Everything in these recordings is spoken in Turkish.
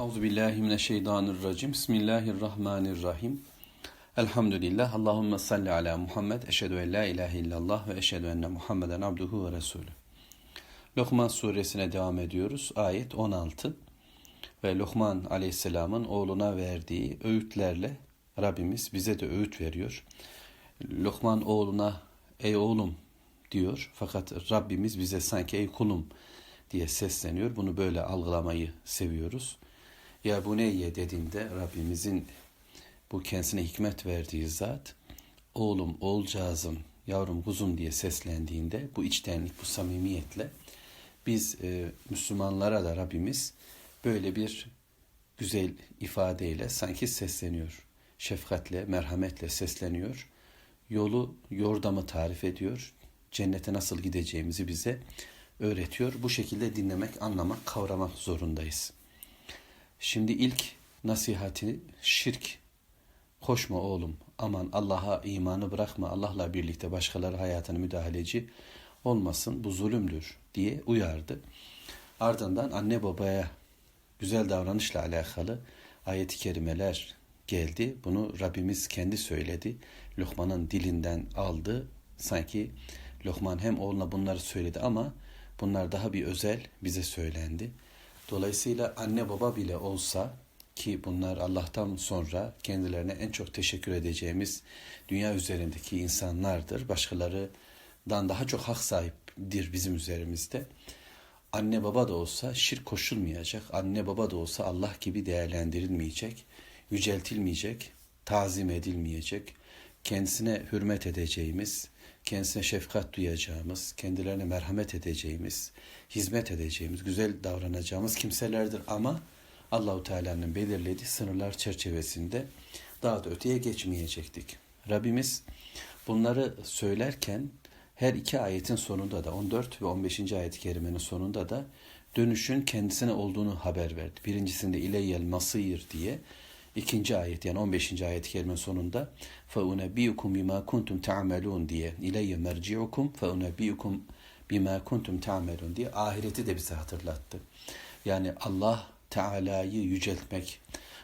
Euzu billahi mineşşeytanirracim. Bismillahirrahmanirrahim. Elhamdülillah. Allahumme salli ala Muhammed. Eşhedü en la ilahe illallah ve eşhedü enne Muhammeden abduhu ve resulü. Lokman suresine devam ediyoruz. Ayet 16. Ve Lokman aleyhisselamın oğluna verdiği öğütlerle Rabbimiz bize de öğüt veriyor. Lokman oğluna ey oğlum diyor. Fakat Rabbimiz bize sanki ey kulum diye sesleniyor. Bunu böyle algılamayı seviyoruz. Ya bu neyye dediğinde Rabbimizin bu kendisine hikmet verdiği zat oğlum, oğulcağızım, yavrum, kuzum diye seslendiğinde bu içtenlik, bu samimiyetle biz e, Müslümanlara da Rabbimiz böyle bir güzel ifadeyle sanki sesleniyor. Şefkatle, merhametle sesleniyor. Yolu, yordamı tarif ediyor. Cennete nasıl gideceğimizi bize öğretiyor. Bu şekilde dinlemek, anlamak, kavramak zorundayız. Şimdi ilk nasihati şirk. Koşma oğlum. Aman Allah'a imanı bırakma. Allah'la birlikte başkaları hayatına müdahaleci olmasın. Bu zulümdür diye uyardı. Ardından anne babaya güzel davranışla alakalı ayet-i kerimeler geldi. Bunu Rabbimiz kendi söyledi. Lokman'ın dilinden aldı. Sanki Lokman hem oğluna bunları söyledi ama bunlar daha bir özel bize söylendi. Dolayısıyla anne baba bile olsa ki bunlar Allah'tan sonra kendilerine en çok teşekkür edeceğimiz dünya üzerindeki insanlardır. Başkalarından daha çok hak sahiptir bizim üzerimizde. Anne baba da olsa şirk koşulmayacak. Anne baba da olsa Allah gibi değerlendirilmeyecek, yüceltilmeyecek, tazim edilmeyecek. Kendisine hürmet edeceğimiz, kendisine şefkat duyacağımız, kendilerine merhamet edeceğimiz, hizmet edeceğimiz, güzel davranacağımız kimselerdir ama Allahu Teala'nın belirlediği sınırlar çerçevesinde daha da öteye geçmeyecektik. Rabbimiz bunları söylerken her iki ayetin sonunda da 14 ve 15. ayet-i kerimenin sonunda da dönüşün kendisine olduğunu haber verdi. Birincisinde ileyyel masir diye ikinci ayet yani 15. ayet-i kerimenin sonunda فَاُنَبِيُكُمْ بِمَا كُنْتُمْ تَعْمَلُونَ diye اِلَيَّ مَرْجِعُكُمْ فَاُنَبِيُكُمْ bima kuntum ta'melun diye ahireti de bize hatırlattı. Yani Allah Teala'yı yüceltmek,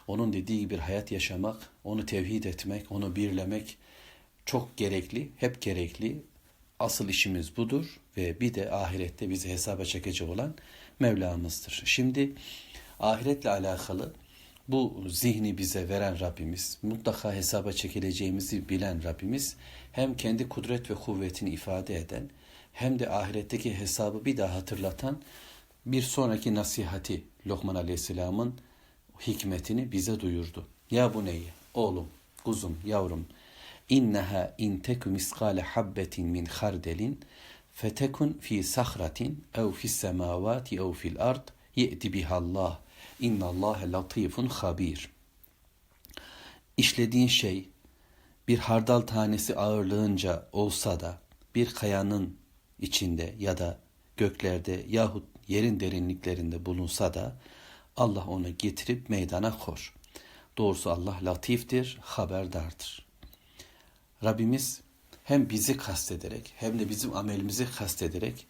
onun dediği bir hayat yaşamak, onu tevhid etmek, onu birlemek çok gerekli, hep gerekli. Asıl işimiz budur ve bir de ahirette bizi hesaba çekecek olan Mevlamızdır. Şimdi ahiretle alakalı bu zihni bize veren Rabbimiz, mutlaka hesaba çekileceğimizi bilen Rabbimiz hem kendi kudret ve kuvvetini ifade eden hem de ahiretteki hesabı bir daha hatırlatan bir sonraki nasihati Lokman Aleyhisselam'ın hikmetini bize duyurdu. Ya bu neyi? Oğlum, kuzum, yavrum. İnneha in teku miskale habbetin min hardelin fetekun fi sahratin ev fis semavati ev fil ard ye'ti bihallah. İnnallâhe latifun habir. İşlediğin şey bir hardal tanesi ağırlığınca olsa da bir kayanın içinde ya da göklerde yahut yerin derinliklerinde bulunsa da Allah onu getirip meydana kor. Doğrusu Allah latiftir, haberdardır. Rabbimiz hem bizi kastederek hem de bizim amelimizi kastederek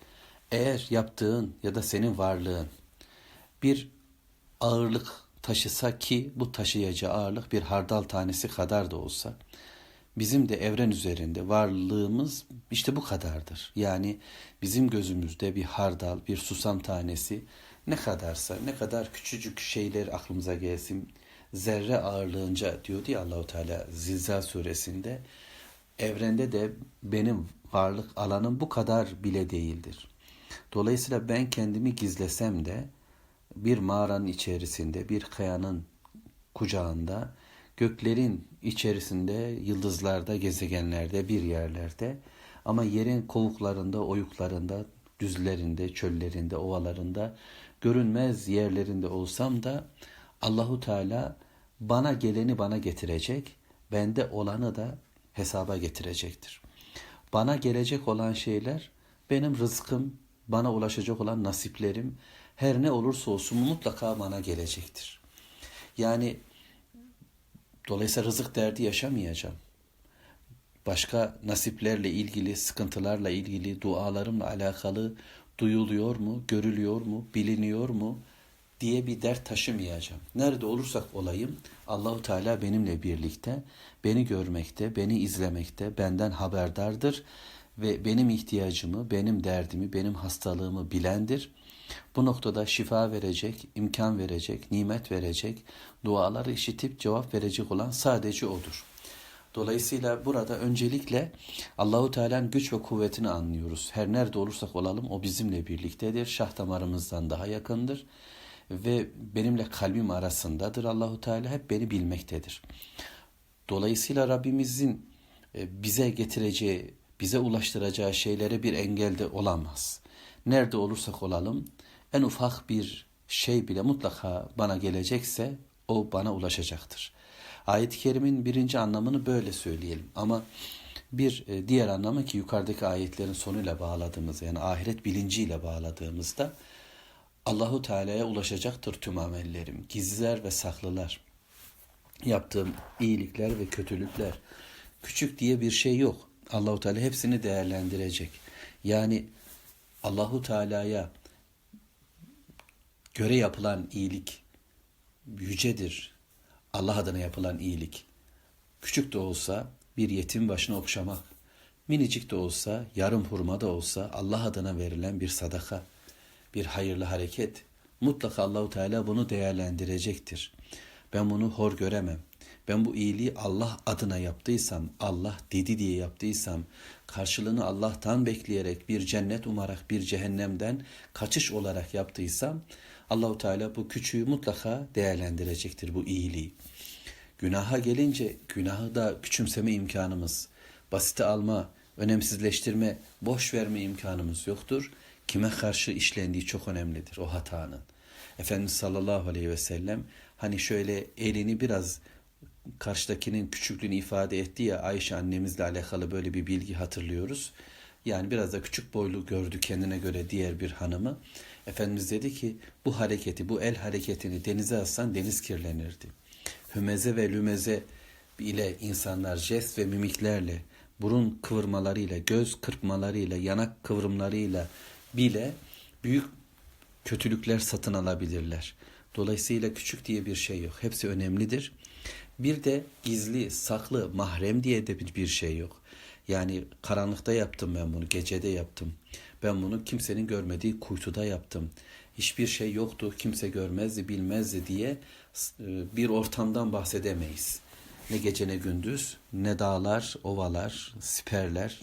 eğer yaptığın ya da senin varlığın bir ağırlık taşısa ki bu taşıyacağı ağırlık bir hardal tanesi kadar da olsa bizim de evren üzerinde varlığımız işte bu kadardır. Yani bizim gözümüzde bir hardal, bir susam tanesi ne kadarsa, ne kadar küçücük şeyler aklımıza gelsin, zerre ağırlığınca diyordu ya Allahu Teala Zilzal suresinde evrende de benim varlık alanım bu kadar bile değildir. Dolayısıyla ben kendimi gizlesem de bir mağaranın içerisinde, bir kayanın kucağında göklerin içerisinde, yıldızlarda, gezegenlerde, bir yerlerde ama yerin kovuklarında, oyuklarında, düzlerinde, çöllerinde, ovalarında, görünmez yerlerinde olsam da Allahu Teala bana geleni bana getirecek, bende olanı da hesaba getirecektir. Bana gelecek olan şeyler benim rızkım, bana ulaşacak olan nasiplerim her ne olursa olsun mutlaka bana gelecektir. Yani Dolayısıyla rızık derdi yaşamayacağım. Başka nasiplerle ilgili, sıkıntılarla ilgili, dualarımla alakalı duyuluyor mu, görülüyor mu, biliniyor mu? diye bir dert taşımayacağım. Nerede olursak olayım Allahu Teala benimle birlikte, beni görmekte, beni izlemekte, benden haberdardır ve benim ihtiyacımı, benim derdimi, benim hastalığımı bilendir. Bu noktada şifa verecek, imkan verecek, nimet verecek, duaları işitip cevap verecek olan sadece odur. Dolayısıyla burada öncelikle Allahu Teala'nın güç ve kuvvetini anlıyoruz. Her nerede olursak olalım o bizimle birliktedir. Şah damarımızdan daha yakındır ve benimle kalbim arasındadır. Allahu Teala hep beni bilmektedir. Dolayısıyla Rabbimizin e, bize getireceği, bize ulaştıracağı şeylere bir engel de olamaz. Nerede olursak olalım en ufak bir şey bile mutlaka bana gelecekse o bana ulaşacaktır. Ayet-i kerimin birinci anlamını böyle söyleyelim. Ama bir e, diğer anlamı ki yukarıdaki ayetlerin sonuyla bağladığımız yani ahiret bilinciyle bağladığımızda Allahu Teala'ya ulaşacaktır tüm amellerim. Gizliler ve saklılar. Yaptığım iyilikler ve kötülükler. Küçük diye bir şey yok. Allahu Teala hepsini değerlendirecek. Yani Allahu Teala'ya göre yapılan iyilik yücedir. Allah adına yapılan iyilik. Küçük de olsa bir yetim başına okşamak, minicik de olsa, yarım hurma da olsa Allah adına verilen bir sadaka, bir hayırlı hareket. Mutlaka Allahu Teala bunu değerlendirecektir. Ben bunu hor göremem. Ben bu iyiliği Allah adına yaptıysam, Allah dedi diye yaptıysam, karşılığını Allah'tan bekleyerek bir cennet umarak bir cehennemden kaçış olarak yaptıysam, Allahu Teala bu küçüğü mutlaka değerlendirecektir bu iyiliği. Günaha gelince günahı da küçümseme imkanımız, basite alma, önemsizleştirme, boş verme imkanımız yoktur. Kime karşı işlendiği çok önemlidir o hatanın. Efendimiz sallallahu aleyhi ve sellem hani şöyle elini biraz karşıdakinin küçüklüğünü ifade etti ya Ayşe annemizle alakalı böyle bir bilgi hatırlıyoruz. Yani biraz da küçük boylu gördü kendine göre diğer bir hanımı. Efendimiz dedi ki bu hareketi, bu el hareketini denize atsan deniz kirlenirdi. Hümeze ve lümeze ile insanlar jest ve mimiklerle, burun kıvırmalarıyla, göz kırpmalarıyla, yanak kıvrımlarıyla bile büyük kötülükler satın alabilirler. Dolayısıyla küçük diye bir şey yok. Hepsi önemlidir. Bir de gizli, saklı, mahrem diye de bir şey yok. Yani karanlıkta yaptım ben bunu, gecede yaptım. Ben bunu kimsenin görmediği kuytuda yaptım. Hiçbir şey yoktu, kimse görmezdi, bilmezdi diye e, bir ortamdan bahsedemeyiz. Ne gece ne gündüz, ne dağlar, ovalar, siperler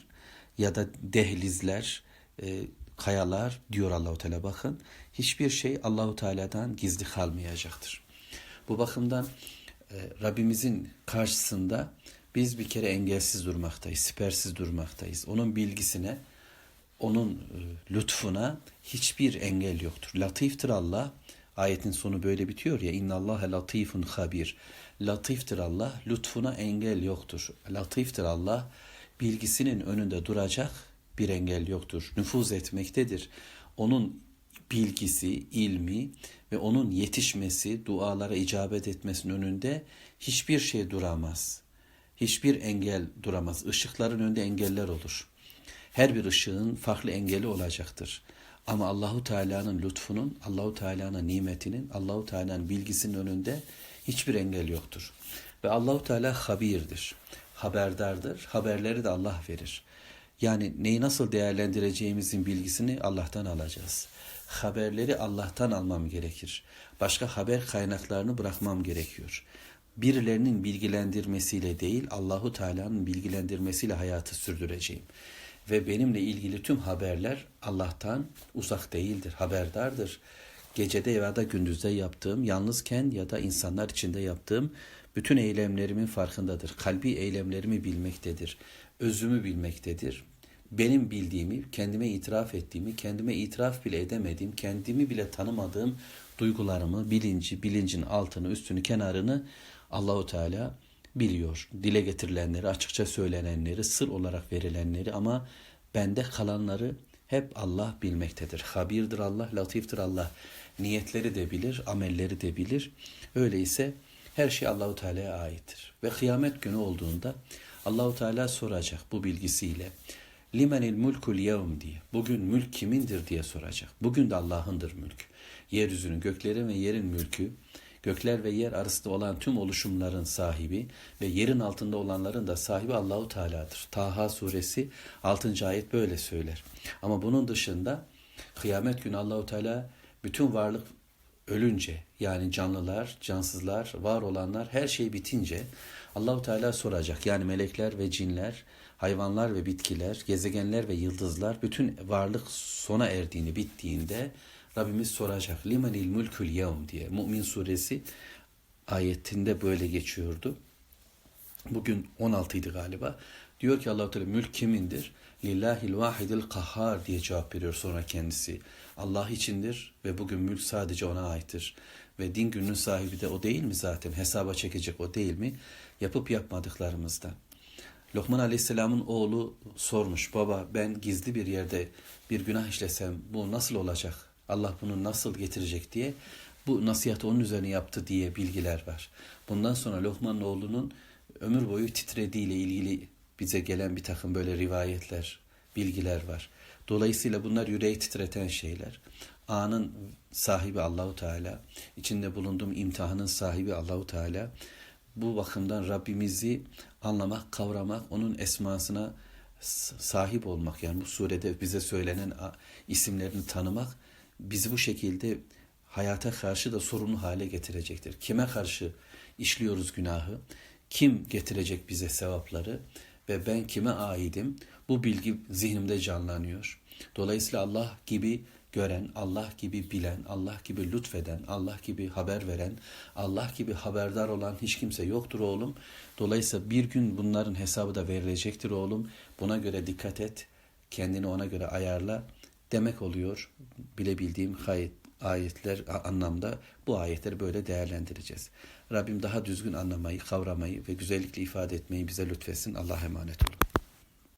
ya da dehlizler, e, kayalar diyor Allahu Teala bakın. Hiçbir şey Allahu Teala'dan gizli kalmayacaktır. Bu bakımdan Rabbimizin karşısında biz bir kere engelsiz durmaktayız, sipersiz durmaktayız. Onun bilgisine, onun e, lütfuna hiçbir engel yoktur. Latiftir Allah. Ayetin sonu böyle bitiyor ya. İnna Allah latifun habir. Latiftir Allah. Lütfuna engel yoktur. Latiftir Allah. Bilgisinin önünde duracak bir engel yoktur. Nüfuz etmektedir. Onun bilgisi, ilmi ve onun yetişmesi, dualara icabet etmesinin önünde hiçbir şey duramaz. Hiçbir engel duramaz. Işıkların önünde engeller olur. Her bir ışığın farklı engeli olacaktır. Ama Allahu Teala'nın lütfunun, Allahu Teala'nın nimetinin, Allahu Teala'nın bilgisinin önünde hiçbir engel yoktur. Ve Allahu Teala habirdir. Haberdardır. Haberleri de Allah verir. Yani neyi nasıl değerlendireceğimizin bilgisini Allah'tan alacağız. Haberleri Allah'tan almam gerekir. Başka haber kaynaklarını bırakmam gerekiyor. Birilerinin bilgilendirmesiyle değil, Allahu Teala'nın bilgilendirmesiyle hayatı sürdüreceğim. Ve benimle ilgili tüm haberler Allah'tan uzak değildir, haberdardır. Gecede ya da gündüzde yaptığım, yalnızken ya da insanlar içinde yaptığım bütün eylemlerimin farkındadır. Kalbi eylemlerimi bilmektedir. Özümü bilmektedir. Benim bildiğimi, kendime itiraf ettiğimi, kendime itiraf bile edemediğim, kendimi bile tanımadığım duygularımı, bilinci, bilincin altını, üstünü, kenarını Allahu Teala biliyor. Dile getirilenleri, açıkça söylenenleri, sır olarak verilenleri ama bende kalanları hep Allah bilmektedir. Habirdir Allah, latiftir Allah. Niyetleri de bilir, amelleri de bilir. Öyleyse her şey Allahu Teala'ya aittir. Ve kıyamet günü olduğunda Allahu Teala soracak bu bilgisiyle. Limenil mulkul yevm diye. Bugün mülk kimindir diye soracak. Bugün de Allah'ındır mülk. yeryüzünün, göklerin ve yerin mülkü, gökler ve yer arasında olan tüm oluşumların sahibi ve yerin altında olanların da sahibi Allahu Teala'dır. Taha suresi 6. ayet böyle söyler. Ama bunun dışında kıyamet günü Allahu Teala bütün varlık ölünce yani canlılar, cansızlar, var olanlar her şey bitince Allahu Teala soracak. Yani melekler ve cinler, hayvanlar ve bitkiler, gezegenler ve yıldızlar bütün varlık sona erdiğini, bittiğinde Rabbimiz soracak. Limenil mulkul yevm diye. Mümin suresi ayetinde böyle geçiyordu. Bugün 16 idi galiba. Diyor ki Allahu Teala mülk kimindir? Lillahil vahidil kahhar diye cevap veriyor sonra kendisi. Allah içindir ve bugün mülk sadece ona aittir. Ve din gününün sahibi de o değil mi zaten? Hesaba çekecek o değil mi? Yapıp yapmadıklarımızdan. Lokman Aleyhisselam'ın oğlu sormuş. Baba ben gizli bir yerde bir günah işlesem bu nasıl olacak? Allah bunu nasıl getirecek diye bu nasihatı onun üzerine yaptı diye bilgiler var. Bundan sonra Lokman'ın oğlunun ömür boyu titrediğiyle ilgili bize gelen bir takım böyle rivayetler, bilgiler var. Dolayısıyla bunlar yüreği titreten şeyler. Anın sahibi Allahu Teala, içinde bulunduğum imtihanın sahibi Allahu Teala. Bu bakımdan Rabbimizi anlamak, kavramak, onun esmasına sahip olmak yani bu surede bize söylenen isimlerini tanımak bizi bu şekilde hayata karşı da sorumlu hale getirecektir. Kime karşı işliyoruz günahı? Kim getirecek bize sevapları? Ve ben kime aidim? Bu bilgi zihnimde canlanıyor. Dolayısıyla Allah gibi gören, Allah gibi bilen, Allah gibi lütfeden, Allah gibi haber veren, Allah gibi haberdar olan hiç kimse yoktur oğlum. Dolayısıyla bir gün bunların hesabı da verilecektir oğlum. Buna göre dikkat et, kendini ona göre ayarla demek oluyor. Bilebildiğim ayet, ayetler anlamda bu ayetleri böyle değerlendireceğiz. Rabbim daha düzgün anlamayı, kavramayı ve güzellikle ifade etmeyi bize lütfetsin. Allah'a emanet olun.